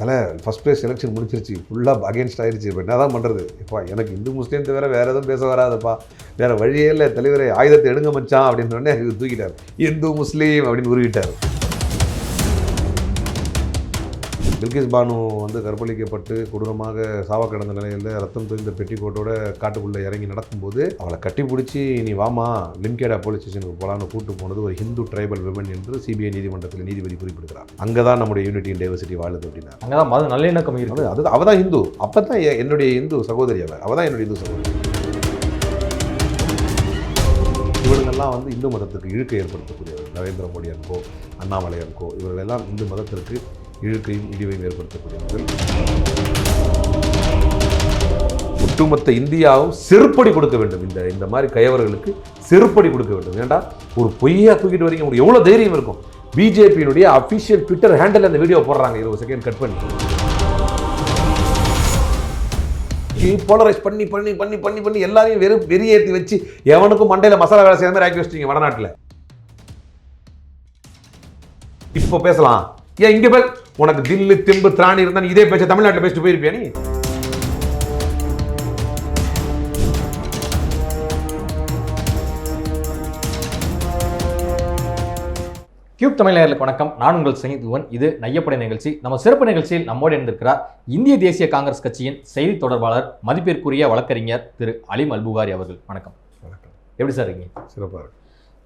தலை first place election முடிச்சிருச்சு ஃபுல்லாக against ஆயிடுச்சு இப்போ என்ன தான் பண்ணுறது இப்போ எனக்கு இந்து முஸ்லீம் தவிர வேறு எதுவும் பேச வராதுப்பா. வேறு வழியே இல்லை. தலைவரை ஆயுதத்தை எடுங்க மச்சான் அப்படின்னு சொன்னே தூக்கிட்டார். இந்து முஸ்லீம் அப்படின்னு உருவிட்டார் பில்கிஸ் பானு வந்து கற்பழிக்கப்பட்டு கொடூரமாக சாவ கிடந்த நிலையில் ரத்தம் தோய்ந்த பெட்டிக்கோட்டோட காட்டுக்குள்ளே இறங்கி நடக்கும்போது அவளை கட்டி பிடிச்சி நீ வாமா லிம்கேடா போலீஸ் ஸ்டேஷனுக்கு போகலான்னு கூட்டு போனது ஒரு ஹிந்து ட்ரைபல் விமன் என்று சிபிஐ நீதிமன்றத்தில் நீதிபதி குறிப்பிடுகிறார். அங்கே தான் நம்முடைய யூனிட்டி அண்ட் டைவர்சிட்டி வாழுது அப்படின்னா அங்கதான் மத நல்லிணக்கம் இருக்கு. அது அவள் தான் இந்து அப்போ தான் என்னுடைய இந்து சகோதரி அவள் அவள் தான் என்னுடைய இந்து சகோதரி. இவர்களெல்லாம் வந்து இந்து மதத்துக்கு இழுக்கை ஏற்படுத்தக்கூடியவர். Narendra Modi and co Annamalai and co இவர்களெல்லாம் இந்து மதத்திற்கு இழுக்கையும் இடிவையும் ஏற்படுத்தக்கூடியவர்கள். ஒட்டுமொத்த இந்தியாவும் செருப்படி கொடுக்க வேண்டும். இந்த இந்த மாதிரி கயவர்களுக்கு செருப்படி கொடுக்க வேண்டும். ஏன்டா ஒரு பொய்யா தூக்கிட்டு வரீங்க. உங்களுக்கு எவ்வளோ தைரியம் இருக்கும்? பிஜேபியினுடைய அஃபிஷியல் ட்விட்டர் ஹேண்டில் அந்த வீடியோ போடுறாங்க. இருபது செகண்ட் கட் பண்ணி. போலரைஸ் பண்ணி பண்ணி பண்ணி பண்ணி பண்ணி எல்லாரையும் வெறும் வெறியேற்றி வச்சு எவனுக்கும் மண்டையில் மசாலா வேலை செய்யாம ஆக்கி வச்சிட்டீங்க வடநாட்டில். இப்போ பேசலாம். ஏன் இங்க பேர் உனக்கு தில்லு திம்பு திராணி இருந்தா நீ இதே பேச்ச தமிழ்நாட்டில் பேசிட்டு போயிருப்பியா நீ? கியூப் தமிழர்களுக்கு வணக்கம். நான் உங்கள் சகிதுவன் இது நையப்படை நிகழ்ச்சி. நம்ம சிறப்பு நிகழ்ச்சியில் நம்மோடு இருந்திருக்கிறார் இந்திய தேசிய காங்கிரஸ் கட்சியின் செய்தி தொடர்பாளர் மதிப்பிற்குரிய வழக்கறிஞர் திரு அலிம் அல்புகாரி அவர்கள். வணக்கம். வணக்கம். எப்படி சார் இருக்கீங்க? சிறப்பாக இருக்கு.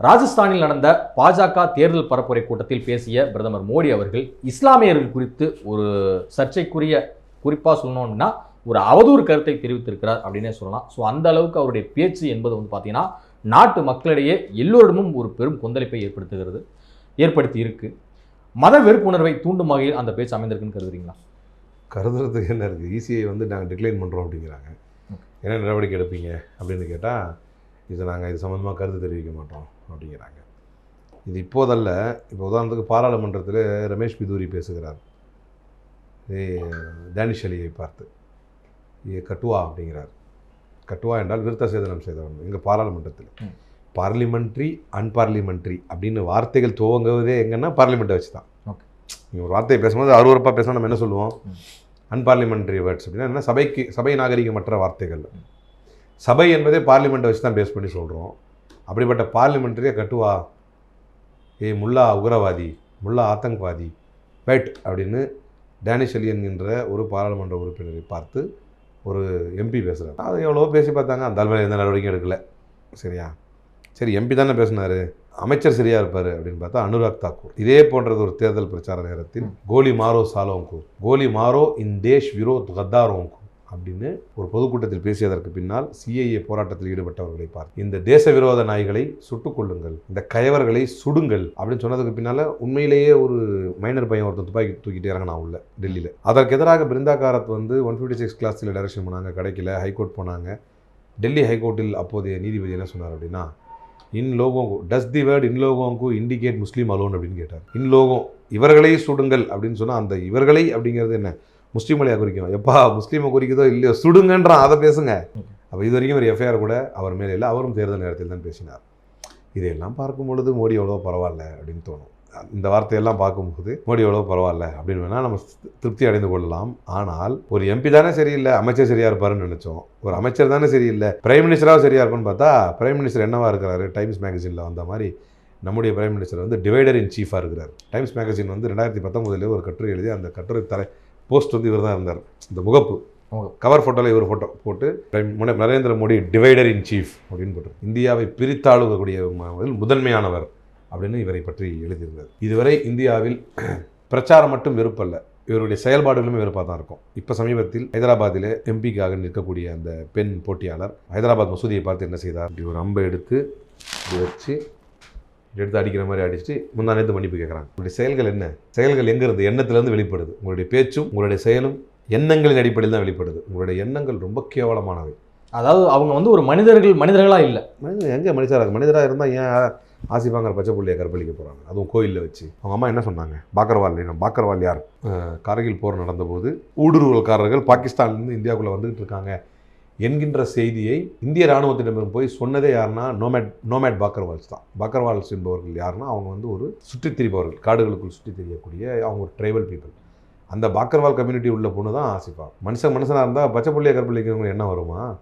ராஜஸ்தானில் நடந்த பாஜக தேர்தல் பரப்புரை கூட்டத்தில் பேசிய பிரதமர் மோடி அவர்கள் இஸ்லாமியர்கள் குறித்து ஒரு சர்ச்சைக்குரிய குறிப்பாக சொல்லணும்னா ஒரு அவதூறு கருத்தை தெரிவித்திருக்கிறார் அப்படின்னே சொல்லலாம். ஸோ அந்த அளவுக்கு அவருடைய பேச்சு என்பது வந்து பார்த்தீங்கன்னா நாட்டு மக்களிடையே எல்லோரிடமும் ஒரு பெரும் கொந்தளிப்பை ஏற்படுத்துகிறது ஏற்படுத்தி இருக்கு. மத வெறுப்புணர்வை தூண்டும் வகையில் அந்த பேச்சு அமைந்திருக்குன்னு கருதுறீங்களா? கருதுறதுக்கு என்ன இருக்குது ஈஸியை வந்து நாங்கள் டிக்ளைன் பண்ணுறோம் அப்படிங்கிறாங்க. என்ன நடவடிக்கை எடுப்பீங்க அப்படின்னு கேட்டால் இது நாங்கள் இது சம்மந்தமாக கருத்து தெரிவிக்க மாட்டோம். அப்படிங்கிறாங்க. இது இப்போதல்ல இப்போ உதாரணத்துக்கு பாராளுமன்றத்தில் ரமேஷ் பிதூரி பேசுகிறார். டேனிஷ் அலியை பார்த்து. ஏ கட்டுவா அப்படிங்கிறார். கட்டுவா என்றால் விருத்த சேதனம் செய்தவன் எங்கள் பாராளுமன்றத்தில். பார்லிமெண்ட்ரி அன்பார்லிமெண்ட்ரி அப்படின்னு வார்த்தைகள் துவங்குவதே எங்கன்னா பார்லிமெண்ட்டை வச்சு தான் Okay. நீங்கள் ஒரு வார்த்தையை பேசும்போது அருவறுப்பாக பேசினா நம்ம என்ன சொல்லுவோம். அன்பார்லிமெண்ட்ரி வேர்ட்ஸ் அப்படின்னா என்ன? சபைக்கு சபை நாகரிகமற்ற வார்த்தைகள். சபை என்பதே பார்லிமெண்ட்டை வச்சு தான் பேஸ் பண்ணி சொல்கிறோம் அப்படிப்பட்ட பார்லிமெண்ட்ரியை கட்டுவா? ஏ முல்லா உக்ரவாதி முல்லா ஆத்தங்கவாதி. பெட் அப்படின்னு டேனிஷ் அலியன் என்ற ஒரு பாராளுமன்ற உறுப்பினரை பார்த்து ஒரு எம்பி பேசுகிறார் அது எவ்வளோ பேசி பார்த்தாங்க. அந்த மேலே எந்த நடவடிக்கையும் எடுக்கல. சரியா? சரி எம்பி தானே பேசினார். அமைச்சர் சரியா இருப்பார் அப்படின்னு பார்த்தா அனுராக் தாக்கூர். இதே போன்றது ஒரு தேர்தல் பிரச்சார நேரத்தில் கோலி மாரோ சாலோங்கு கோலி மாரோ இன் தேஷ் விரோத் கத்தாரோங்கு அப்படின்னு ஒரு பொதுக்கூட்டத்தில் பேசியதற்கு பின்னால் சிஐஏ போராட்டத்தில் ஈடுபட்டவர்களை பார்த்து இந்த தேச விரோத நாய்களை சுட்டுக் கொள்ளுங்கள் இந்த கயவர்களை சுடுங்கள் அப்படின்னு சொன்னதுக்கு பின்னால் உண்மையிலேயே ஒரு மைனர் பையன் ஒருத்தன் துப்பாக்கி தூக்கிட்டு இறங்கினா உள்ள டெல்லியில். அதற்கு எதிராக பிருந்தா காரத் வந்து ஒன் ஃபிஃப்டி சிக்ஸ் கிளாஸில் டைரக்ஷன் பண்ணாங்க கிடைக்கல ஹைகோர்ட் போனாங்க. டெல்லி ஹைகோர்ட்டில் அப்போதைய நீதிபதி என்ன சொன்னார் அப்படின்னா இன் லோகோங்கு டஸ் தி வேர்ட் இன் லோகோங்கு இண்டிகேட் முஸ்லீம் அலோன் அப்படின்னு கேட்டார். இன் லோகோ இவர்களை சுடுங்கள் அப்படின்னு சொன்னால் அந்த இவர்களை அப்படிங்கிறது என்ன? முஸ்லீம்களையா குறிக்கும் எப்பா முஸ்லீமை குறிக்குதோ இல்லையோ? சுடுங்கன்றான். அதை பேசுங்க. அப்போ இது வரைக்கும் ஒரு எஃப்ஐஆர் கூட அவர் மேலே இல்லை அவரும் தேர்தல் நேரத்தில் தான் பேசினார். இதையெல்லாம் பார்க்கும் பொழுது மோடி எவ்வளோ பரவாயில்ல அப்படின்னு தோணும். இந்த வார்த்தையெல்லாம் பார்க்கும்போது மோடி எவ்வளோ பரவாயில்ல அப்படின்னு வேணால் நம்ம திருப்தி அடைந்து கொள்ளலாம். ஆனால் ஒரு எம்பி தானே சரியில்லை அமைச்சர் சரியாக இருப்பாருன்னு நினச்சோம். ஒரு அமைச்சர் தானே சரியில்லை பிரைம் மினிஸ்டராக சரியா இருப்பான்னு பார்த்தா பிரைம் மினிஸ்டர் என்னவா இருக்கிறாரு? டைம்ஸ் மேகசினில் வந்த மாதிரி நம்முடைய பிரைம் மினிஸ்டர் வந்து டிவைடர் இன் சீஃபாக இருக்கிறார். டைம்ஸ் மேகசின் வந்து ரெண்டாயிரத்தி பத்தொம்போதுலேயே ஒரு கட்டுரை எழுதி அந்த கட்டுரை தலை போஸ்ட் வந்து இவர் தான் இருந்தார். இந்த முகப்பு. கவர் ஃபோட்டோவில் இவர் ஃபோட்டோ போட்டு Narendra Modi divider in chief அப்படின்னு போட்டு இந்தியாவை பிரித்தாளுகக்கூடிய முதன்மையானவர் அப்படின்னு இவரை பற்றி எழுதியிருந்தார். இதுவரை இந்தியாவில் பிரச்சாரம் மட்டும் வெறுப்பல்ல இவருடைய செயல்பாடுகளுமே வெறுப்பாக தான் இருக்கும். இப்போ சமீபத்தில் ஹைதராபாத்திலே எம்பிக்காக நிற்கக்கூடிய அந்த பெண் போட்டியாளர் ஹைதராபாத் மசூதியை பார்த்து என்ன செய்தார்? இப்படி ஒரு அம்பை எடுத்து வச்சு எடுத்து அடிக்கிற மாதிரி அடிச்சுட்டு நேரத்து மன்னிப்பு கேட்குறாங்க உங்களுடைய செயல்கள் என்ன? செயல்கள் எங்கேருந்து? எண்ணத்துலேருந்து வெளிப்படுது. உங்களுடைய பேச்சும் உங்களுடைய செயலும் எண்ணங்களின் அடிப்படையில் தான் வெளிப்படுது. உங்களுடைய எண்ணங்கள் ரொம்ப கேவலமானவை. அதாவது அவங்க வந்து ஒரு மனிதர்கள் மனிதர்களா இல்லை. மனிதன் எங்கே மனுஷராக மனிதராக இருந்தால் ஏன் ஆசிபாங்கர் பச்சை புள்ளியை கற்பழிக்க போகிறாங்க அதுவும் கோயிலில் வச்சு. அவங்க அம்மா என்ன சொன்னாங்க? பாக்கர்வால் இனம் பாக்கர்வால் யார்? கார்கில் போர் நடந்தபோது ஊடுருவல்காரர்கள் பாகிஸ்தான்லேருந்து இந்தியாவுக்குள்ளே வந்துகிட்டு இருக்காங்க. என்கின்ற செய்தியை இந்திய இராணுவத்திடம் போய் சொன்னதே யாருன்னா நோமேட் நோமேட் பாக்கர்வால்ஸ் தான். பாக்கர்வால்ஸ் என்பவர்கள் யாருன்னா அவங்க வந்து ஒரு சுற்றித் திரிபவர்கள் காடுகளுக்குள் சுற்றித் திரியக்கூடிய அவங்க ஒரு ட்ரைபல் பீப்புள். அந்த பாக்கர்வால் கம்யூனிட்டி உள்ள பொண்ணு தான் ஆசிஃபா. மனுஷன் மனுஷனாக இருந்தால் பச்சை பிள்ளைய கற்பழிக்கிறவங்க என்ன வருமா?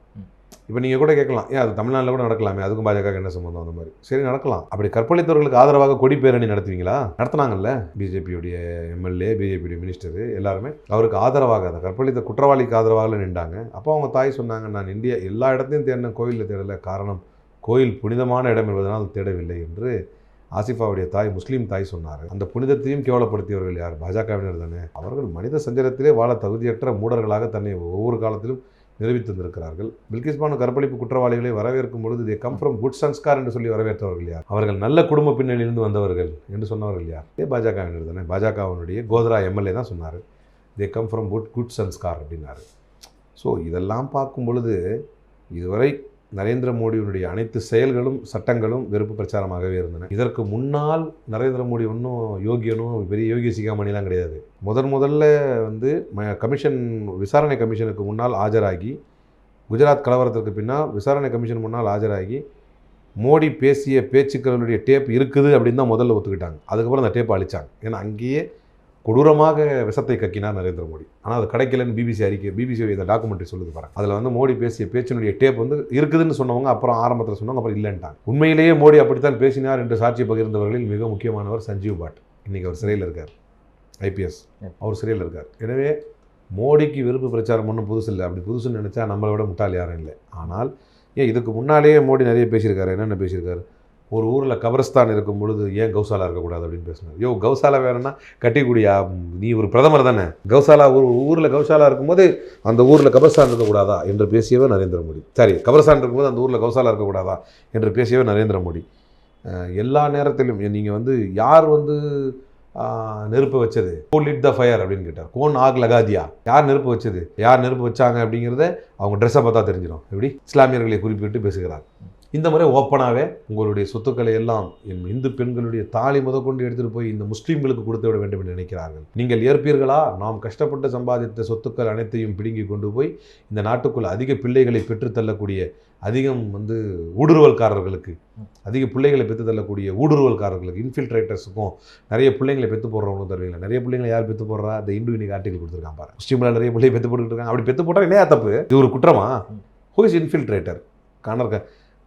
இப்போ நீங்கள் கூட கேட்கலாம் ஏன் அது தமிழ்நாட்டில் கூட நடக்கலாமே அதுக்கும் பாஜக என்ன சம்மந்தம் அந்த மாதிரி. சரி நடக்கலாம். அப்படி கற்பழித்தவர்களுக்கு ஆதரவாக கொடி பேரணி நடத்துவீங்களா? நடத்தினாங்கல்ல பிஜேபியுடைய எம்எல்ஏ பிஜேபியுடைய மினிஸ்டர் எல்லாருமே. அவருக்கு ஆதரவாக அந்த கற்பழித்த குற்றவாளிக்கு ஆதரவாக நின்றாங்க. அப்போ அவங்க தாய் சொன்னாங்க நான் இந்தியா எல்லா இடத்தையும் தேடின கோயிலில் தேடலை. காரணம் கோயில் புனிதமான இடம் என்பதனால் தேடவில்லை என்று ஆசிஃபாவுடைய தாய் முஸ்லீம் தாய் சொன்னார். அந்த புனிதத்தையும் கேவலப்படுத்தியவர்கள் யார்? பாஜகவினர் தானே. அவர்கள் மனித சஞ்சலத்திலே வாழ தகுதியற்ற மூடர்களாக தன்னை ஒவ்வொரு காலத்திலும் நிரூபித்திருந்திருக்கிறார்கள் பில்கிஸ் பானு கற்பழிப்பு குற்றவாளிகளை வரவேற்கும் பொழுது they come from good sanskar என்று சொல்லி வரவேற்றவர்கள் யார் அவர்கள் நல்ல குடும்ப பின்னணியிலிருந்து வந்தவர்கள் என்று சொன்னவர்கள் யார் இதே பாஜகவினர் தானே. பாஜகவினுடைய கோத்ரா எம்எல்ஏ தான் சொன்னார். They come from good good sanskar அப்படின்னாரு. ஸோ இதெல்லாம் பார்க்கும் பொழுது இதுவரை நரேந்திர மோடியினுடைய அனைத்து செயல்களும் சட்டங்களும் வெறுப்பு பிரச்சாரமாகவே இருந்தன. இதற்கு முன்னால் நரேந்திர மோடி ஒன்றும் யோகியனும் பெரிய யோகி சிகாமணிலாம் கிடையாது. முதன் முதல்ல வந்து ம- கமிஷன் விசாரணை கமிஷனுக்கு முன்னால் ஆஜராகி குஜராத் கலவரத்திற்கு பின்னால் விசாரணை கமிஷன் முன்னால் ஆஜராகி மோடி பேசிய பேச்சுக்களுடைய டேப் இருக்குது அப்படின்னு தான் முதல்ல ஒத்துக்கிட்டாங்க. அதுக்கப்புறம் அந்த டேப் அழிச்சாங்க. ஏன்னா அங்கேயே கொடூரமாக விஷத்தை கக்கினார் நரேந்திர மோடி. ஆனால் அது கிடைக்கலன்னு பிபிசி அறிக்கை பிபிசி இந்த டாக்குமெண்ட்ரி சொல்லுது பாருங்க. அதில் வந்து மோடி பேசிய பேச்சினுடைய டேப் வந்து இருக்குதுன்னு சொன்னவங்க அப்புறம் ஆரம்பத்தில் சொன்னவங்க அப்புறம் இல்லைன்ட்டாங்க. உண்மையிலேயே மோடி அப்படித்தான் பேசினார் என்று சாட்சி பகிர்ந்தவர்களில் மிக முக்கியமானவர் சஞ்சீவ் பாட். இன்னைக்கு அவர் சிறையில் இருக்கார். ஐபிஎஸ் அவர் சிறையில் இருக்கார். எனவே மோடிக்கு விருப்பு பிரச்சாரம் ஒன்றும் புதுசு இல்லை. அப்படி புதுசுன்னு நினச்சா நம்மளை விட முட்டாள் யாரும் இல்லை. ஆனால் ஏன் இதுக்கு முன்னாலேயே மோடி நிறைய பேசியிருக்காரு என்னென்ன பேசியிருக்காரு? ஒரு ஊரில் கபரஸ்தான் இருக்கும் பொழுது ஏன் கௌசாலா இருக்கக்கூடாது அப்படின்னு பேசினார். யோ கௌசாலா வேணும்னா கட்டிக்குடியா நீ ஒரு பிரதமர் தானே. கௌசாலா ஒரு ஊரில் கௌசாலா இருக்கும்போது அந்த ஊரில் கபரஸ்தான் இருக்கக்கூடாதா என்று பேசியவர் நரேந்திர மோடி. சரி கபரஸ்தான் இருக்கும்போது அந்த ஊரில் கௌசாலா இருக்கக்கூடாதா என்று பேசியவர் நரேந்திர மோடி. எல்லா நேரத்திலும் நீங்கள் வந்து யார் வந்து நெருப்பு வச்சது? கோன் லிட் த ஃபயர் அப்படின்னு கேட்டார். கோன் ஆக் லகாதியா யார் நெருப்பு வச்சது? யார் நெருப்பு வச்சாங்க அப்படிங்கிறத அவங்க ட்ரெஸ்ஸை பார்த்தா தெரிஞ்சிடும். எப்படி? இஸ்லாமியர்களை குறிப்பிட்டு பேசுகிறார். இந்த முறை ஓப்பனாகவே உங்களுடைய சொத்துக்களை எல்லாம் என் இந்து பெண்களுடைய தாலி முதற்கொண்டு எடுத்துகிட்டு போய் இந்த முஸ்லீம்களுக்கு கொடுத்து விட வேண்டும் என்று நினைக்கிறார்கள். நீங்கள் ஏற்பீர்களா? நாம் கஷ்டப்பட்டு சம்பாதித்த சொத்துக்கள் அனைத்தையும் பிடுங்கி கொண்டு போய் இந்த நாட்டுக்குள் அதிக பிள்ளைகளை பெற்றுத்தள்ளக்கூடிய அதிகம் வந்து ஊடுருவல்காரர்களுக்கு அதிக பிள்ளைகளை பெற்று தள்ளக்கூடிய ஊடுருவல்காரர்களுக்கு இன்ஃபில்ட்ரேட்டர்ஸுக்கும் நிறைய பிள்ளைங்களை பெற்று போடுறவங்களும் தருவீங்களா? நிறைய பிள்ளைங்களை யார் பெற்று போடுறா? இந்த இந்து இன்னைக்கு ஆர்டிகல் கொடுத்துருக்கான் பாரு. முஸ்லீம்ல நிறைய பிள்ளைங்க பெற்று போட்டுக்கிட்டு இருக்காங்க. அப்படி பெற்று போட்டால் என்னையா தப்பு? இது ஒரு குற்றமா? ஹூ இஸ் இன்ஃபில்ட்ரேட்டர் காணர்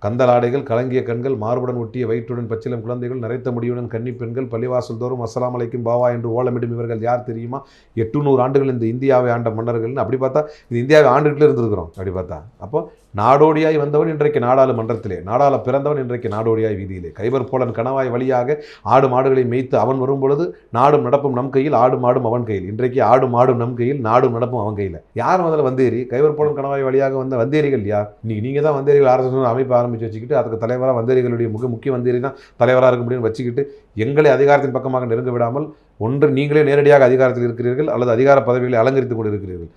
கந்தலாடைகள் கலங்கிய கண்கள் மார்புடன் ஒட்டிய வயிற்றுடன் பச்சிலம் குழந்தைகள் நிறைத்த முடியுடன் கன்னி பெண்கள் பள்ளிவாசல் தோறும் அஸ்லாம் அலைக்கும் பாவா என்று ஓலமிடும் இவர்கள் யார் தெரியுமா? எட்டுநூறு ஆண்டுகள் இந்த இந்தியாவை ஆண்ட மன்னர்கள்னு அப்படி பார்த்தா இது இந்தியாவை ஆண்டுகிட்டே இருந்திருக்கிறோம். அப்படி பார்த்தா அப்போ நாடோடியாய் வந்தவன் இன்றைக்கு நாடாளுமன்றத்திலே நாடாள பிறந்தவன் இன்றைக்கு நாடோடியாய் வீதியிலே. கைவர் போலன் கணவாய் வழியாக ஆடு மாடுகளை மேய்த்து அவன் வரும் பொழுது நாடும் நடப்பும் நம் கையில் ஆடு மாடும் அவன் கையில். இன்றைக்கு ஆடு மாடும் நம் கையில் நாடும் நடப்பும் அவன் கையில். யார் முதல்ல வந்தேரி? கைவர் போலன் கணவாய் வழியாக வந்த வந்தேரிகள் யார்? இன்னைக்கு நீங்கள் தான் வந்தேரிகள். அரசு அமைப்பு ஆரம்பித்து வச்சுக்கிட்டு அதுக்கு தலைவராக வந்தேரிகளுடைய முக முக்கிய வந்தேரி தான் தலைவராக இருக்க முடியும்னு வச்சுக்கிட்டு எங்களை அதிகாரத்தின் பக்கமாக நெருங்க விடாமல் ஒன்று நீங்களே நேரடியாக அதிகாரத்தில் இருக்கிறீர்கள் அல்லது அதிகார பதவிகளை அலங்கரித்துக் கொண்டு இருக்கிறீர்கள்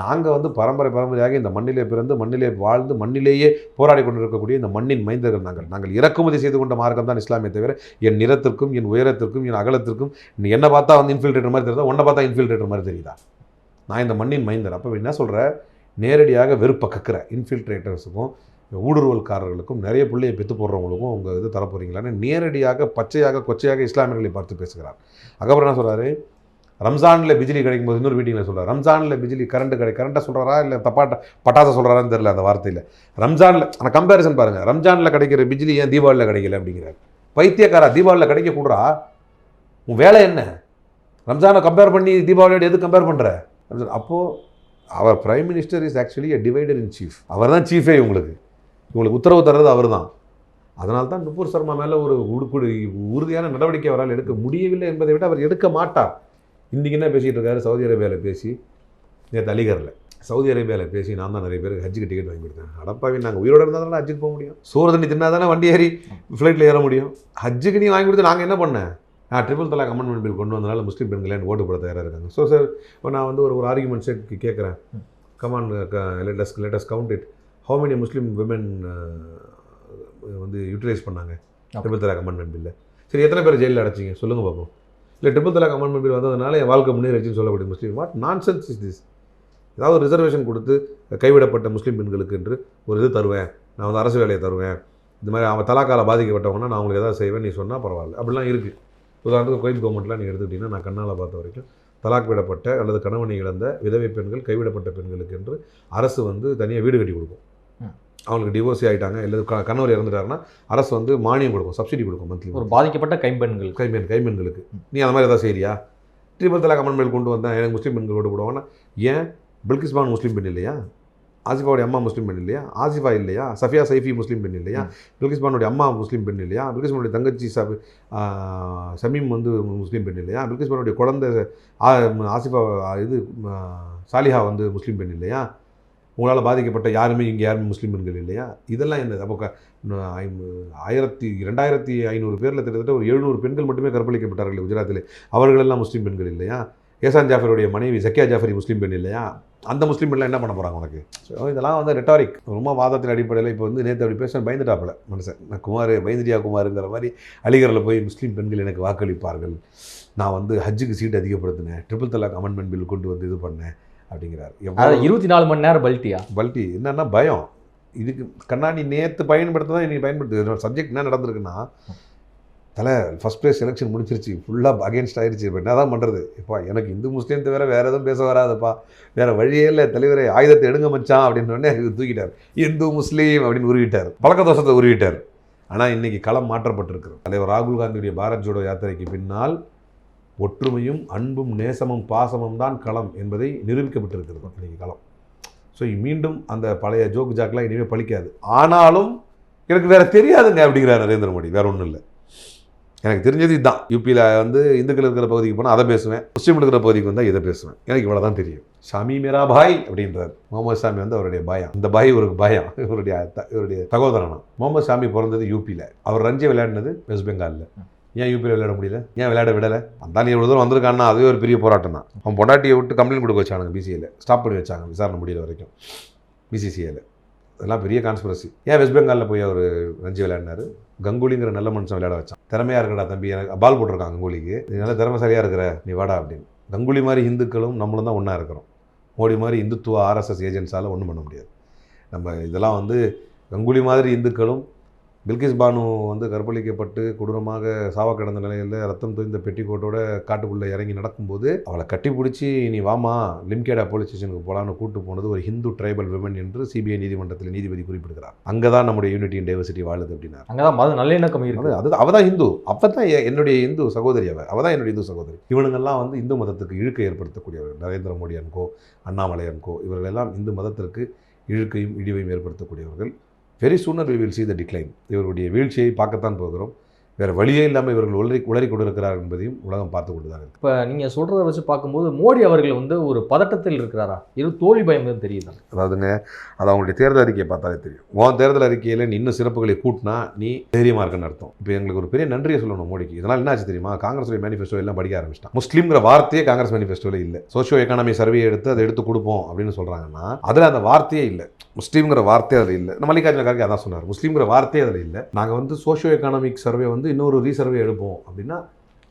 நாங்கள் வந்து பரம்பரை பரம்பரையாக இந்த மண்ணிலே பிறந்து மண்ணிலே வாழ்ந்து மண்ணிலேயே போராடி கொண்டிருக்கக்கூடிய இந்த மண்ணின் மைந்தர்கள் நாங்கள். நாங்கள் இறக்குமதி செய்து கொண்ட மார்க்கம் தான் இஸ்லாமிய தவிர என் நிறத்திற்கும் என் உயரத்திற்கும் என் அகலத்திற்கும் நீ என்ன பார்த்தா வந்து இன்ஃபில்ட்ரேட்டர் மாதிரி தெரியுதா? உன்னை பார்த்தா இன்ஃபில்ட்ரேட்டர் மாதிரி தெரியுதா? நான் இந்த மண்ணின் மைந்தர். அப்போ என்ன சொல்கிற நேரடியாக வெறுப்பை கக்கிற இன்ஃபில்ட்ரேட்டர்ஸுக்கும் ஊடுருவல்காரர்களுக்கும் நிறைய பிள்ளையை பெற்று போடுறவங்களுக்கும் உங்கள் இது தரப்போகிறீங்களான்னு நேரடியாக பச்சையாக கொச்சையாக இஸ்லாமியர்களை பார்த்து பேசுகிறார். அதுக்கப்புறம் என்ன சொல்கிறாரு ரம்ஜானில் பிஜிலி கிடைக்கும் போது இன்னொரு மீட்டிங்கில் சொல்கிறார் ரம்ஜானில் பிஜிலி கரண்ட் கிடை கரண்ட்டை சொல்கிறாரா இல்லை தப்பாட்ட பட்டாசை சொல்கிறாரான்னு தெரியல அந்த வார்த்தையில். ரம்ஜானில் ஆனால் கம்பேரிசன் பாருங்கள் ரம்ஜானில் கிடைக்கிற பிஜிலி ஏன் தீபாவளியில் கிடைக்கல அப்படிங்கிறார். பைத்தியக்காரா தீபாவளியில் கிடைக்க கூடுறா? உன் வேலை என்ன? ரம்ஜானை கம்பேர் பண்ணி தீபாவளியோட எது கம்பேர் பண்ணுற ரம்ஜான் அப்போது அவர் prime minister is actually a divider in chief அவர் தான் சீஃபே உங்களுக்கு உங்களுக்கு உத்தரவு தர்றது அவர் தான். அதனால தான் நுப்பூர் சர்மா மேலே ஒரு உடுக்குடு உறுதியான நடவடிக்கை அவரால் எடுக்க முடியவில்லை என்பதை விட அவர் எடுக்க மாட்டார். இன்றைக்கி என்ன பேசிகிட்டு இருக்காரு? சவுதி அரேபியாவில் பேசி நேற்று அலிகரில். சவுதி அரேபியாவில் பேசி நான் தான் நிறைய பேருக்கு ஹஜ்ஜுக்கு டிக்கெட் வாங்கி கொடுத்தேன். அடப்பாவி நாங்கள் உயிரோட இருந்தால் தானே ஹஜ்ஜுக்கு போக முடியும்? சோறு தண்ணி தின்னா தானே வண்டி ஏறி ஃப்ளைட்டில் ஏற முடியும்? ஹஜ்ஜுக்கு நீ வாங்கி கொடுத்து நாங்கள் என்ன பண்ணேன்? நான் ட்ரிபிள் தலாக் அமெண்ட்மெண்ட் பில் கொண்டு வந்தனால முஸ்லீம் பெண்கள் எனக்கு ஓட்டு போட தயாராக இருக்காங்க. ஸோ சார் இப்போ நான் வந்து ஒரு ஒரு ஆர்குமெண்ட் செட் கேட்குறேன் come on latest latest count it how many Muslim women வந்து யூட்டிலைஸ் பண்ணாங்க? ட்ரிபிள் தலாக் அமெண்ட்மெண்ட் பில்ல சரி எத்தனை பேர் ஜெயிலில் அடைச்சிங்க? சொல்லுங்கள் பார்ப்போம் இல்லை ட்ரிபிள் தலாக் அமெண்ட்மெண்ட் பில் வந்ததுனால என் வாழ்க்கை முன்னேறிச்சுன்னு சொல்லக்கூடிய Muslim what nonsense is this ஏதாவது ரிசர்வேஷன் கொடுத்து கைவிடப்பட்ட முஸ்லீம் பெண்களுக்கு என்று ஒரு இது தருவேன். நான் வந்து அரசு வேலையை தருவேன். இந்த மாதிரி அவன் தலாக்கால பாதிக்கப்பட்டவங்கன்னா நான் அவங்களுக்கு ஏதாவது செய்வேன் நீ சொன்னால் பரவாயில்ல. அப்படிலாம் இருக்குது உதாரணத்துக்கு கோயில் கவர்மெண்ட்லாம் நீங்கள் எடுத்துக்கிட்டிங்கன்னா நான் கண்ணால் பார்த்த வரைக்கும் தலாக் விடப்பட்ட அல்லது கணவனை இழந்த விதவை பெண்கள் கைவிடப்பட்ட பெண்களுக்கு என்று அரசு வந்து தனியாக வீடு கட்டி கொடுக்கும். அவங்களுக்கு டிவோர்ஸி ஆகிட்டாங்க இல்லை கணவர் இறந்துட்டாருன்னா அரசு வந்து மானியம் கொடுக்கும் சப்சிடி கொடுக்கும் மந்த்லி ஒரு பாதிக்கப்பட்ட கைம்பெண்கள் கைம்பெண் கைம்பெண்களுக்கு. நீ அந்த மாதிரி ஏதாவது செய்றியா? ட்ரிபிள் தலாக் அமெண்ட்மெண்ட் கொண்டு வந்தேன் எனக்கு முஸ்லீம் பெண்கள் ஓட்டு போடுவாங்கன்னா ஏன்? பில்கிஸ் பானு முஸ்லீம் பெண் இல்லையா? ஆசிஃபாவுடைய அம்மா முஸ்லீம் பெண் இல்லையா? ஆசிஃபா இல்லையா? சஃபியா சைஃபி முஸ்லீம் பெண் இல்லையா? பில்கிஸ் பானுடைய அம்மா முஸ்லீம் பெண் இல்லையா? பில்கிஸ் பானுடைய தங்கச்சி சப் சமீம் வந்து முஸ்லீம் பெண் இல்லையா? பில்கிஸ் பானுடைய குழந்தை ஆசிஃபா இது சாலிஹா வந்து முஸ்லீம் பெண் இல்லையா? உங்களால் பாதிக்கப்பட்ட யாருமே இங்கே யாருமே முஸ்லீம் பெண்கள் இல்லையா? இதெல்லாம் என்னது? அப்போ க- ஆயிரத்தி ரெண்டாயிரத்தி ஐநூறு பேரில் கிட்டத்தட்ட ஒரு எழுநூறு பெண்கள் மட்டுமே கற்பழிக்கப்பட்டார்கள் குஜராத்தில். அவர்களெல்லாம் முஸ்லீம் பெண்கள் இல்லையா? ஏசான் ஜாஃபருடைய மனைவி சக்கியா ஜாஃபரி முஸ்லீம் பெண் இல்லையா? அந்த முஸ்லீம் பெண்லாம் என்ன பண்ண போகிறாங்க உனக்கு? ஸோ இதெல்லாம் வந்து ரெட்டாரிக் ரொம்ப வாதத்தின் அடிப்படையில் இப்போ வந்து நேற்று அப்படி பேச பயந்துட்டாப்பில் மனுஷன். நான் குமார் பயந்துட்டியா குமாருங்கிற மாதிரி அலிகரில் போய் முஸ்லீம் பெண்கள் எனக்கு வாக்களிப்பார்கள். நான் வந்து ஹஜ்ஜுக்கு சீட் அதிகப்படுத்தினேன். ட்ரிபிள் தலாக் அமெண்ட்மெண்ட் பில் கொண்டு வந்து இது பண்ணேன். அப்படிங்கிறார். எவ்வளோ இருபத்தி நாலு மணி நேரம் பல்ட்டியா? பல்ட்டி. என்னன்னா பயம். இதுக்கு கண்ணாடி நேற்று பயன்படுத்த தான் இன்னைக்கு பயன்படுத்துது. சப்ஜெக்ட் என்ன நடந்திருக்குன்னா தலை ஃபஸ்ட் ப்ளேஸ் எலெக்ஷன் முடிச்சிருச்சு ஃபுல்லாக அகேன்ஸ்ட் ஆயிருச்சு. இப்போ என்ன தான் பண்ணுறது இப்போ எனக்கு இந்து முஸ்லீம் தவிர வேறு எதுவும் பேச வராதுப்பா. வேறு வழியே இல்லை. தலைவரே ஆயுதத்தை எடுங்க மச்சான் அப்படின்னு உடனே தூக்கிட்டார். இந்து முஸ்லீம் அப்படின்னு உருவிட்டார். பழக்க தோஷத்தை உருவிட்டார். ஆனால் இன்னைக்கு களம் மாற்றப்பட்டிருக்கிறது. தலைவர் ராகுல் காந்தியுடைய பாரத் ஜோடோ யாத்திரைக்கு பின்னால் ஒற்றுமையும் அன்பும் நேசமும் பாசமும் தான் களம் என்பதை நிரூபிக்கப்பட்டிருக்கிறது இன்றைக்கி களம். ஸோ மீண்டும் அந்த பழைய ஜோக்கு ஜாக்கெலாம் இனிமேல் பழிக்காது. ஆனாலும் எனக்கு வேறு தெரியாதுங்க அப்படிங்கிறார் நரேந்திர மோடி. வேறு ஒன்றும் இல்லை. எனக்கு தெரிஞ்சது இதுதான். யூபியில் வந்து இந்துக்கள் இருக்கிற பகுதிக்கு போனால் அதை பேசுவேன். முஸ்லீம் இருக்கிற பகுதிக்கு வந்தால் இதை பேசுவேன். எனக்கு இவ்வளோ தான் தெரியும். ஷாமி மேரா பாய் அப்படின்றார். முகமது ஷாமி வந்து அவருடைய பயம். இந்த பாய் இவருக்கு பயம். இவருடைய த- இவருடைய சகோதரனா. முகமது ஷாமி பிறந்தது யூபியில் அவர் ரஞ்சி விளையாடினது வெஸ்ட் பெங்காலில். ஏன் யூபியில் விளையாட முடியல? ஏன் விளையாட விடலை? அந்தாலும் இவ்வளோ தூரம் வந்திருக்கான்னா அதுவே ஒரு பெரிய போராட்டம் தான் அவன் பொண்டாட்டியை விட்டு கம்ப்ளைண்ட் கொடுக்க வச்சானுங்க பிசிஏல ஸ்டாப் பண்ணி வச்சாங்க விசாரணை முடியல வரைக்கும். பிசிசிஏல அதெல்லாம் பெரிய கான்ஸ்பிரசி ஏன் வெஸ்ட் பெங்காலில் போய் அவர் ரஞ்சி விளையாடினார்? கங்குலிங்கிற நல்ல மனுஷன் விளையாட வச்சான். திறமையாக இருக்கடா தம்பி எனக்கு பால் போட்டிருக்கான் கங்குலிக்கு. நீ நல்ல திறமைசாலியாக இருக்கிற நீ வாடா அப்படின்னு. கங்குலி மாதிரி இந்துக்களும் நம்மளும் தான் ஒன்றா இருக்கிறோம். மோடி மாதிரி இந்துத்துவ ஆர்எஸ்எஸ் ஏஜென்ட்ஸால் ஒன்றும் பண்ண முடியாது. நம்ம இதெல்லாம் வந்து கங்குலி மாதிரி இந்துக்களும் பில்கிஸ் பானு வந்து கற்பழிக்கப்பட்டு கொடூரமாக சாவ கிடந்த நிலையில் ரத்தம் தோய்ந்த பெட்டிக்கோட்டோட காட்டுக்குள்ளே இறங்கி நடக்கும்போது அவளை கட்டி பிடிச்சி நீ வாமா லிம்கேடா போலீஸ் ஸ்டேஷனுக்கு போகலான்னு கூட்டு போனது ஒரு ஹிந்து ட்ரைபல் விமன் என்று சிபிஐ நீதிமன்றத்தில் நீதிபதி குறிப்பிடுகிறார். அங்கே தான் நம்முடைய யூனிட்டி அண்ட் டைவர்சிட்டி வாழுது அப்படின்னார். அங்கதான் மத நல்லிணக்கம் இருக்கு. அது அது அவ தான் இந்து அப்போ தான் என்னுடைய இந்து சகோதரி அவ. அவ தான் என்னுடைய இந்து சகோதரி. இவனுங்கெல்லாம் வந்து இந்து மதத்துக்கு இழுக்கை ஏற்படுத்தக்கூடியவர்கள் Narendra Modi and co Annamalai and co இவர்கள் எல்லாம் இந்து மதத்திற்கு இழுக்கையும் இடிவையும் ஏற்படுத்தக்கூடியவர்கள். Very sooner we will see the decline இவருடைய வீழ்ச்சியை பார்க்கத்தான் போகிறோம். வேறு வழியே இல்லாமல் இவர்கள் உளறி உளறி கொண்டிருக்கிறார் என்பதையும் உலகம் பார்த்து கொண்டு தான் இப்ப நீங்க சொல்றத வச்சு பார்க்கும்போது மோடி அவர்கள் வந்து ஒரு பதட்டத்தில் இருக்கிறாரா? இது தோல்வி பயம் தான் தெரியுதா? அதாவதுங்க அது அவங்களுடைய தேர்தல் அறிக்கையை பார்த்தாலே தெரியும். உன் தேர்தல் அறிக்கையில் நீ இன்னும் சிறப்புகளை கூட்டினா நீ தைரியமாக இருக்குன்னு அர்த்தம். இப்போ எங்களுக்கு ஒரு பெரிய நன்றியை சொல்லணும் மோடிக்கு. இதனால் என்ன ஆச்சு தெரியுமா? காங்கிரஸுடைய மேனிஃபெஸ்டோ எல்லாம் படிக்க ஆரம்பிச்சிட்டான். முஸ்லீம்ங்கிற வார்த்தையே காங்கிரஸ் மேனிஃபெஸ்டோவில் இல்லை. சோஷியோ எக்கானமி சர்வே எடுத்து அதை எடுத்து கொடுப்போம் அப்படின்னு சொல்கிறாங்கன்னா அதில் அந்த வார்த்தையே இல்லை. முஸ்லீம்ங்கிற வார்த்தையே அதில் இல்லை. நம்ம மல்லிகார்ஜுன கார்கே அதான் சொன்னார். முஸ்லீம்ங்கிற வார்த்தையே அதில் இல்லை. நாங்கள் வந்து சோஷியோ எக்கானமிக் சர்வே வந்து இன்னொரு ரீசர்வே எடுப்போம். அப்படின்னா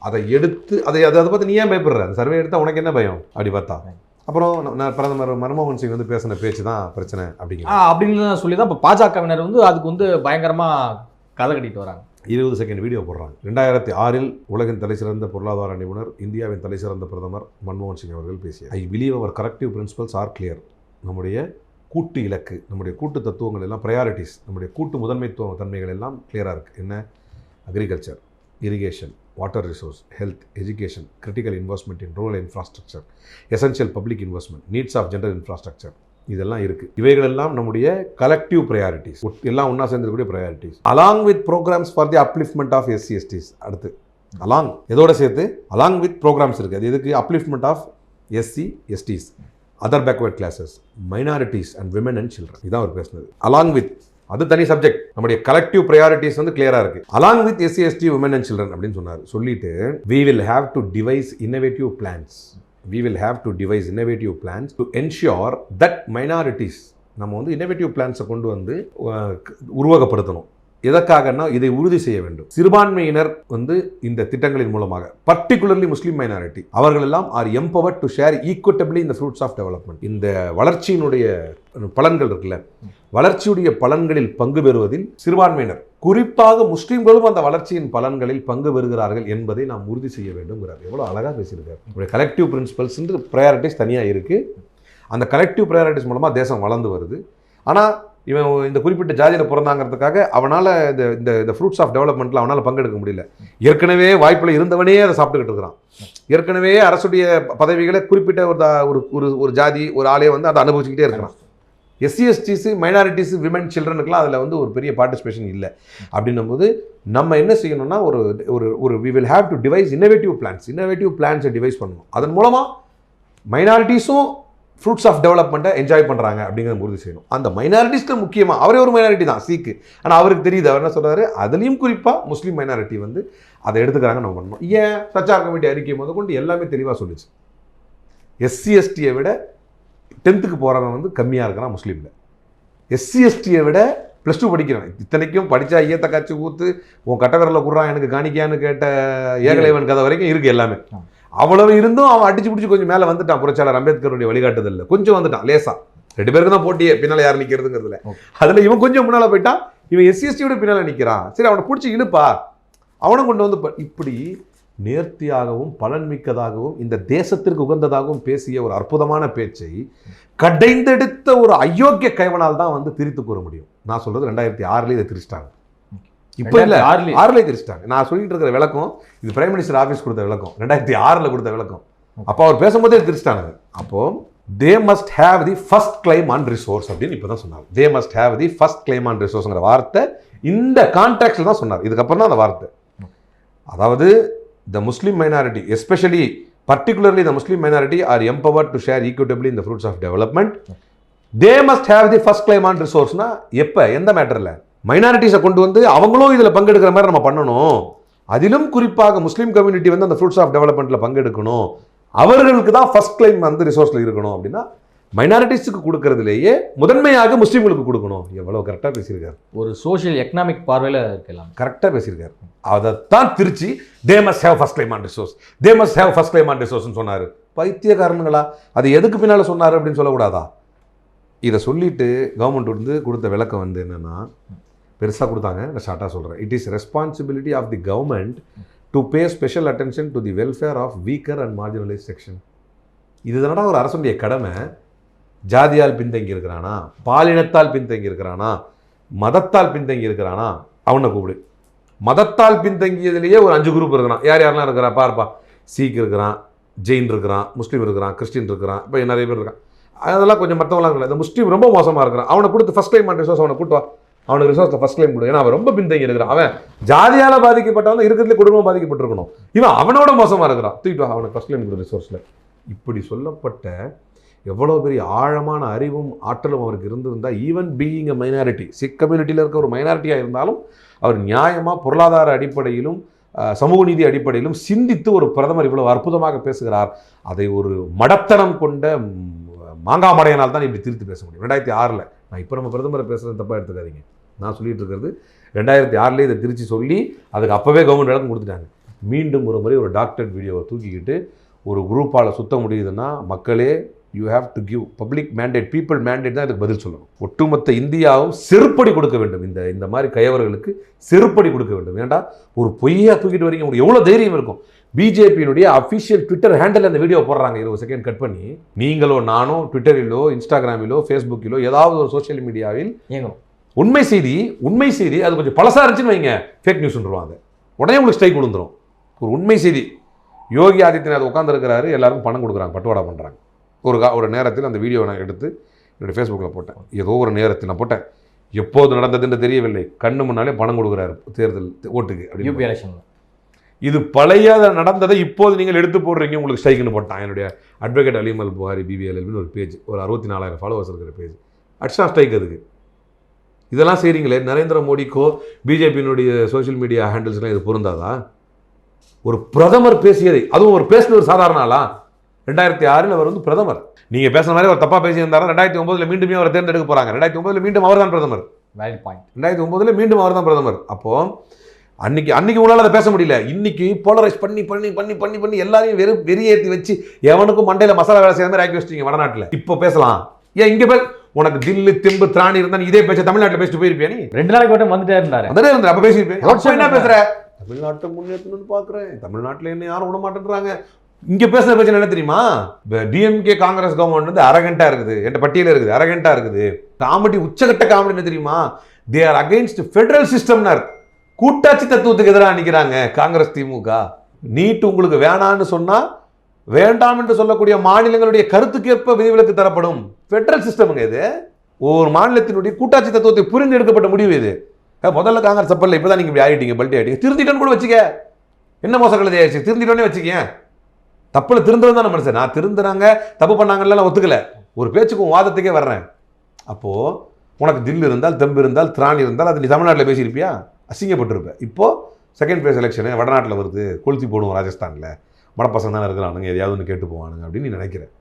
அதை எடுத்து அதை அதை அதை பார்த்து நீ ஏன் பயப்படுற? அந்த சர்வே எடுத்தால் உனக்கு என்ன பயம்? அப்படி பார்த்தா. அப்புறம் நான் பிரதமர் மன்மோகன் சிங் வந்து பேசின பேச்சு தான் பிரச்சனை அப்படிங்கிற. ஆ, அப்படின்னு சொல்லி தான் இப்போ பாஜகவினர் வந்து அதுக்கு வந்து பயங்கரமா கதை கட்டிட்டு வராங்க. இருபது செகண்ட் வீடியோ போடுறாங்க. ரெண்டாயிரத்தி ஆறில் உலகின் தலைசிறந்த பொருளாதார நிபுணர் இந்தியாவின் தலைசிறந்த பிரதமர் மன்மோகன் சிங் அவர்கள் பேசிய I believe our collective principles are clear நம்முடைய கூட்டு இலக்கு நம்முடைய கூட்டு தத்துவங்கள் எல்லாம் ப்ரையாரிட்டிஸ் நம்முடைய கூட்டு முதன்மைத்துவ தன்மைகள் எல்லாம் கிளியராக இருக்குது என்ன? Agriculture irrigation water resource health education critical investment in rural infrastructure essential public investment needs of general infrastructure இதெல்லாம் இருக்குது இவைகளெல்லாம் நம்முடைய கலெக்டிவ் ப்ரையாரிட்டிஸ் எல்லாம் ஒன்றா சேர்ந்திருக்கக்கூடிய priorities along with programmes for the upliftment of SC STs அடுத்து அலாங் எதோட சேர்த்து along with programs இருக்குது அது எதுக்கு? Upliftment of SC STs other backward classes minorities and women and children இதான் அவர் பேசுனது. அலாங் வித் அது தனி சப்ஜெக்ட் நம்முடைய கலெக்டிவ் ப்ரையாரிட்டிஸ் வந்து கிளியரா இருக்கு. Along with SC ST women and children அப்படின்னு சொன்னார். சொல்லிட்டு we will have to devise innovative plans we will have to devise innovative plans to ensure that minorities நம்ம வந்து இன்னோவேட்டிவ் பிளான்ஸை கொண்டு வந்து உருவகப்படுத்தணும். எதற்காகன்னா இதை உறுதி செய்ய வேண்டும். சிறுபான்மையினர் வந்து இந்த திட்டங்களின் மூலமாக பர்டிகுலர்லி முஸ்லீம் மைனாரிட்டி அவர்கள் எல்லாம் are empower to share equitably இந்த ஃப்ரூட்ஸ் ஆஃப் டெவலப்மெண்ட் இந்த வளர்ச்சியினுடைய பலன்கள் இருக்குல்ல வளர்ச்சியுடைய பலன்களில் பங்கு பெறுவதில் சிறுபான்மையினர் குறிப்பாக முஸ்லீம்களும் அந்த வளர்ச்சியின் பலன்களில் பங்கு பெறுகிறார்கள் என்பதை நாம் உறுதி செய்ய வேண்டும்ங்கிறார். எவ்வளோ அழகாக பேசியிருக்கார். இப்படி கலெக்டிவ் பிரின்சிபல்ஸ் ப்ரையாரிட்டிஸ் தனியாக இருக்குது அந்த கலெக்டிவ் ப்ரையாரிட்டிஸ் மூலமாக தேசம் வளர்ந்து வருது. ஆனால் இவன் இந்த குறிப்பிட்ட ஜாதியில் பிறந்தாங்கிறதுக்காக அவனால் இந்த இந்த இந்த ஃப்ரூட்ஸ் ஆஃப் டெவலப்மெண்ட்டில் அவனால் பங்கெடுக்க முடியல. ஏற்கனவே வாய்ப்பில் இருந்தவனே அதை சாப்பிட்டுக்கிட்டு இருக்கிறான். ஏற்கனவே அரசுடைய பதவிகளை குறிப்பிட்ட ஒரு தா- ஒரு ஒரு ஒரு ஜாதி ஒரு ஆளே வந்து அதை அனுபவிச்சுக்கிட்டே இருக்கிறான். எஸ்சி எஸ்டிஸு விமன் சில்ட்ரனுக்குலாம் அதில் வந்து ஒரு பெரிய பார்ட்டிசிபேஷன் இல்லை. அப்படின்னும் போது நம்ம என்ன செய்யணும்னா ஒரு ஒரு ஒரு we will have to devise innovative plans innovative பிளான்ஸை devise பண்ணணும். அதன் மூலமாக மைனாரிட்டிஸும் ஃப்ரூட்ஸ் ஆஃப் டெவலப்மெண்ட்டை என்ஜாய் பண்ணுறாங்க அப்படிங்கிறத உறுதி செய்யணும். அந்த மைனாரிட்டிஸ்க்கு முக்கியமாக அவரே ஒரு மைனாரிட்டி தான் சீக்கு ஆனால் அவருக்கு தெரியுது அவர் என்ன சொல்கிறாரு அதுலேயும் குறிப்பாக முஸ்லீம் மைனாரிட்டி வந்து அதை எடுத்துக்கிறாங்க நம்ம பண்ணணும். ஏன்? சச்சார் கமிட்டி அறிக்கை முதல் கொண்டு எல்லாமே தெளிவாக சொல்லுச்சு. எஸ்சி எஸ்டியை விட டென்த்துக்கு போகிறவன் வந்து கம்மியாக இருக்கிறான் முஸ்லீமில் எஸ்சி எஸ்டியை விட ப்ளஸ் டூ படிக்கிறான் இத்தனைக்கும் படித்தா ஈயத்தை காய்ச்சி ஊற்று உன் கட்டவரில் குடுறான் எனக்கு காணிக்கான்னு கேட்ட ஏகலைவன் கதை வரைக்கும் இருக்குது எல்லாமே. அவ்வளவு இருந்தும் அவன் அடிச்சு பிடிச்சி கொஞ்சம் மேலே வந்துட்டான். புரட்சியாளர் அம்பேத்கருடைய வழிகாட்டுதல்ல. கொஞ்சம் வந்துட்டான் லேசா. ரெண்டு பேருக்கு தான் போட்டியே பின்னால் யார் நிற்கிறதுங்கிறதுல. அதில் இவன் கொஞ்சம் முன்னால் போயிட்டான். இவன் எஸ்சி எஸ்டியோட பின்னால் நிற்கிறான் சரி அவனை பிடிச்சி இழுப்பா. அவனை கொண்டு வந்து இப்படி நேர்த்தியாகவும் பலன்மிக்கதாகவும் இந்த தேசத்திற்கு உகந்ததாகவும் பேசிய ஒரு அற்புதமான பேச்சை கடைந்தெடுத்த ஒரு அயோக்கிய கைவனால் தான் வந்து திரித்து கூற முடியும். நான் சொல்றது ரெண்டாயிரத்தி ஆறுல இதை திரிச்சிட்டாங்க. இப்போ இல்லை ஆறுலயே. ஆறுல திரிச்சிட்டாங்க நான் சொல்லிட்டு இருக்கிற விளக்கம் இது பிரைம் மினிஸ்டர் ஆஃபீஸ் கொடுத்த விளக்கம் ரெண்டாயிரத்தி ஆறில் கொடுத்த விளக்கம். அப்போ அவர் பேசும்போதே திரிச்சிட்டாங்க அப்போ they must have the first claim on resource அப்படின்னு இப்போ தான் சொன்னாங்க they must have the first claim on ரிசோர்ஸ்ங்கிற வார்த்தை இந்த கான்டாக்ட்ல தான் சொன்னார். இதுக்கப்புறம் தான் அந்த வார்த்தை. அதாவது the Muslim minority especially particularly the Muslim minority are empower to share equitably இந்த fruits of development they must have the first claim on ரிசோர்ஸ்னா எப்போ? எந்த மேட்டரில் மைனாரிட்டிஸை கொண்டு வந்து அவங்களும் இதில் பங்கெடுக்கிற மாதிரி நம்ம பண்ணணும். அதிலும் குறிப்பாக முஸ்லீம் கம்யூனிட்டி வந்து அந்த ஃப்ரூட்ஸ் ஆஃப் டெவலப்மெண்ட்டில் பங்கெடுக்கணும். அவர்களுக்கு தான் ஃபர்ஸ்ட் கிளைம் வந்து ரிசோர்ஸில் இருக்கணும் அப்படின்னா மைனாரிட்டிஸுக்கு கொடுக்கறதுலேயே முதன்மையாக முஸ்லீம்களுக்கு கொடுக்கணும். எவ்வளோ கரெக்டாக பேசியிருக்காரு. ஒரு சோஷியல் எக்கனாமிக் பார்வையில இருக்கலாம். கரெக்டாக பேசியிருக்காரு. அதைத்தான் Trichy they must have first claim on resource they must have first claim on ரிசோர்ஸ்னு சொன்னார். பைத்தியக்காரனுங்களா? அது எதுக்கு பின்னால் சொன்னார் அப்படின்னு சொல்லக்கூடாதா? இதை சொல்லிட்டு கவர்மெண்ட் வந்து கொடுத்த விளக்கம் வந்து என்னன்னா பெருசாக கொடுத்தாங்க. நான் ஷார்ட்டாக சொல்கிறேன் it is responsibility of the government to pay special attention to the welfare of weaker and marginalise section இதுதானடா ஒரு அரசுடைய கடமை? ஜாதியால் பின்தங்கி இருக்கிறானா பாலினத்தால் பின்தங்கி இருக்கிறானா மதத்தால் பின்தங்கி இருக்கிறானா அவனை கூப்பிடு. மதத்தால் பின்தங்கியதுலேயே ஒரு அஞ்சு குரூப் இருக்கிறான். யார் யாரெல்லாம் இருக்கிறா? பார்ப்பா. சீக் இருக்கிறான் ஜெயின் இருக்கிறான் முஸ்லீம் இருக்கிறான் கிறிஸ்டின் இருக்கிறான். இப்போ நிறைய பேர் இருக்கான் அதெல்லாம் கொஞ்சம் மற்றவங்களாம் இருக்கல இந்த முஸ்லீம் ரொம்ப மோசமாக இருக்கிறான். அவனை கொடுத்து ஃபஸ்ட் டைம் ரிசோர்ஸ் அவனை கூட்டுவா அவனுக்கு ரிசோர்ஸில் ஃபஸ்ட் கிளைம் கொடு. ஏன்னா அவன் ரொம்ப பின்தங்கி இருக்கிறான். அவன் ஜாதியால் பாதிக்கப்பட்டவன் இருக்கிறதுல குடும்பம் பாதிக்கப்பட்டிருக்கணும். இவன் அவனோட மோசமாக இருக்கிறான். தூக்கிட்டு அவனுக்கு ஃபஸ்ட் கிளைம் கொடு ரிசோர்ஸில் இப்படி சொல்லப்பட்ட எவ்வளோ பெரிய ஆழமான அறிவும் ஆற்றலும் அவருக்கு இருந்திருந்தால் even being a minority Sikh கம்யூனிட்டியில் இருக்க ஒரு மைனாரிட்டியாக இருந்தாலும் அவர் நியாயமாக பொருளாதார அடிப்படையிலும் சமூக நீதி அடிப்படையிலும் சிந்தித்து ஒரு பிரதமர் இவ்வளவு அற்புதமாக பேசுகிறார். அதை ஒரு மடத்தனம் கொண்ட ம், தான் இப்படி திருத்தி பேச முடியும். ரெண்டாயிரத்தி ஆறில். நான் இப்போ நம்ம பிரதமரை பேசுறது தப்பாக எடுத்துக்காதீங்க. நான் சொல்லிகிட்டு இருக்கிறது. ரெண்டாயிரத்தி ஆறுலேயே இதை திருச்சி சொல்லி அதுக்கு அப்போவே கவர்மெண்ட் விளக்கம் கொடுத்துட்டாங்க. மீண்டும் ஒரு முறை ஒரு டாக்டர் வீடியோவை தூக்கிக்கிட்டு ஒரு குரூப்பால் சுத்த முடியுதுன்னா மக்களே you have to give public mandate people mandate தான் இதுக்கு பதில் சொல்லணும். ஒட்டுமொத்த இந்தியாவும் செருப்படி கொடுக்க வேண்டும். இந்த இந்த மாதிரி கயவர்களுக்கு செருப்படி கொடுக்க வேண்டும். ஏண்டா ஒரு பொய்யா தூக்கிட்டு வரீங்க. உங்களுக்கு எவ்வளோ தைரியம் இருக்கும்? பிஜேபியினுடைய அஃபிஷியல் ட்விட்டர் ஹேண்டில் அந்த வீடியோ போடுறாங்க. இருபது செகண்ட் கட் பண்ணி. நீங்களோ நானோ ட்விட்டரிலோ இன்ஸ்டாகிராமிலோ ஃபேஸ்புக்கிலோ ஏதாவது ஒரு சோஷியல் மீடியாவில் இயங்கும். உண்மை செய்தி உண்மை செய்தி அது கொஞ்சம் பழசா இருந்துச்சுன்னு வைங்க. ஃபேக் நியூஸ்ன்றவாங்க உடனே உங்களுக்கு ஸ்ட்ரைக் விழுந்துரும். ஒரு உண்மை செய்தி. யோகி ஆதித்யநாத் உட்காந்துருக்கிறாரு எல்லாருக்கும் பணம் கொடுக்குறாங்க பட்டுவாடா பண்ணுறாங்க ஒரு கா ஒரு நேரத்தில் அந்த வீடியோ நான் எடுத்து என்னுடைய ஃபேஸ்புக்கில் போட்டேன். ஏதோ ஒரு நேரத்தில் நான் போட்டேன். எப்போது நடந்ததுன்னு தெரியவில்லை. கண்ணு முன்னாலே பணம் கொடுக்குறாரு தேர்தல் ஓட்டுக்கு அப்படின்னு இது பழைய நடந்ததை இப்போது நீங்கள் எடுத்து போடுறீங்க உங்களுக்கு ஸ்ட்ரைக்குன்னு போட்டான். என்னுடைய அட்வொகேட் அலிமல் புகாரி பிபிஎல்எல்னு ஒரு பேஜ் ஒரு அறுபத்தி நாலாயிரம் ஃபாலோவர்ஸ் இருக்கிற பேஜ் அடிச்சா ஸ்ட்ரைக் அதுக்கு. இதெல்லாம் செய்கிறீங்களே நரேந்திர மோடிக்கோ பிஜேபியினுடைய சோஷியல் மீடியா ஹேண்டில்ஸ்லாம் இது பொருந்தாதா? ஒரு பிரதமர் பேசியதை அதுவும் ஒரு பேசின ஒரு சாதாரண ஆளா? ரெண்டாயிரத்தி ஆறில் அவர் வந்து பிரதமர். நீங்கள் பேசுன மாதிரி அவர் தப்பாக பேசியிருந்தாரா? ரெண்டாயிரத்தி ஒன்பதுல மீண்டுமே அவரை தேர்ந்தெடுக்க போகிறாங்க ரெண்டாயிரத்தி ஒன்பதுல மீண்டும் அவர் தான் பிரதமர். வேலிட் பாயிண்ட் ரெண்டாயிரத்தி ஒன்பதுல மீண்டும் அவர் தான் பிரதமர். அப்போ அன்னைக்கு அன்னைக்கு உங்களால் அதை பேச முடியல. இன்னைக்கு போலரைஸ் பண்ணி பண்ணி பண்ணி பண்ணி பண்ணி எல்லாரையும் வெறும் வெறியேற்றி வச்சு எவனுக்கும் மண்டையில் மசாலா வேலை செய்யாத மாதிரி ஆக்கி வச்சிட்டீங்க வடநாட்டில். இப்போ பேசலாம். ஏன் இங்கே பே உனக்கு தில்லு தெம்பு திராணி இருந்தா நீ இதே பேச்ச தமிழ்நாட்டுல பேசிட்டு போயிருப்பியா நீ? ரெண்டு நாளைக்கு மட்டும் வந்துட்டே இருந்தாரு. அதே இருந்த அப்ப பேசியிருப்பேன் என்ன பேசுற? தமிழ்நாட்டை முன்னேற்றணும்னு பாக்குறேன். தமிழ்நாட்டுல என்ன யாரும் விட மாட்டேன்றாங்க. இங்க பேசுற பிரச்சனை என்ன தெரியுமா? டிஎம்கே காங்கிரஸ் கவர்மெண்ட் வந்து அரகண்டா இருக்குது. என்ற பட்டியல இருக்குது. அரகண்டா இருக்குது. காமெடி உச்சகட்ட காமெடி என்ன தெரியுமா? தே ஆர் அகைன்ஸ்ட் ஃபெடரல் சிஸ்டம்னார் கூட்டாட்சி தத்துவத்துக்கு எதிராக நிக்கிறாங்க காங்கிரஸ் திமுக. நீட் உங்களுக்கு வேணான்னு சொன்னா வேண்டாம் என்று சொல்லக்கூடிய மாநிலங்களுடைய கருத்துக்கேற்ப விதிவிலக்கு தரப்படும் ஃபெடரல் சிஸ்டமுங்க இது. ஒவ்வொரு மாநிலத்தினுடைய கூட்டாட்சி தத்துவத்தை புரிந்து எடுக்கப்பட்ட முடிவு இது. முதல்ல காங்கிரஸ் அப்பல்ல இப்பதான் நீங்கள் இப்படி ஆகிட்டீங்க பல்ட்டி ஆகிட்டீங்க திருத்திட்டோன்னு கூட வச்சுக்க. என்ன மோசம் கழுதை ஆயிடுச்சு? திருந்திட்டோன்னே வச்சுக்க தப்பில் திருந்தது தான் மனுஷன். நான் திருந்துறாங்க தப்பு பண்ணாங்கலாம் ஒத்துக்கலை ஒத்துக்கல. ஒரு பேச்சுக்கும் வாதத்துக்கே வர்றேன். அப்போது உனக்கு தில் இருந்தால் தெம்பு இருந்தால் திராணி இருந்தால் அது நீ தமிழ்நாட்டில் பேசியிருப்பியா? அசிங்கப்பட்டிருப்ப. இப்போது செகண்ட் ஃபேஸ் எலெக்ஷனு வடநாட்டில் வருது கொளுத்தி போடுவோம் ராஜஸ்தானில். மடப்பசங்க தானே இருக்கிறானுங்க எதையாவது ஒன்று கேட்டு போவானுங்க அப்படின்னு நீ நினைக்கிறேன்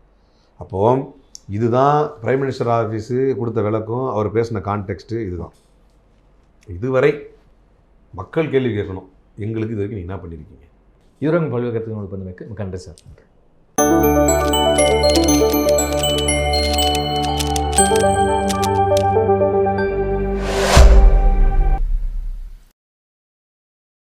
அப்போது இதுதான் பிரைம் மினிஸ்டர் ஆஃபீஸு கொடுத்த விளக்கம் அவர் பேசின கான்டெக்ஸ்ட்டு இதுதான். இதுவரை மக்கள் கேள்வி கேட்கணும். எங்களுக்கு இது வரைக்கும் நீ என்ன பண்ணியிருக்கீங்க இதுவரை பல்வேறு கருத்துக்கள் பண்ணுவதற்கு நன்றி சார்.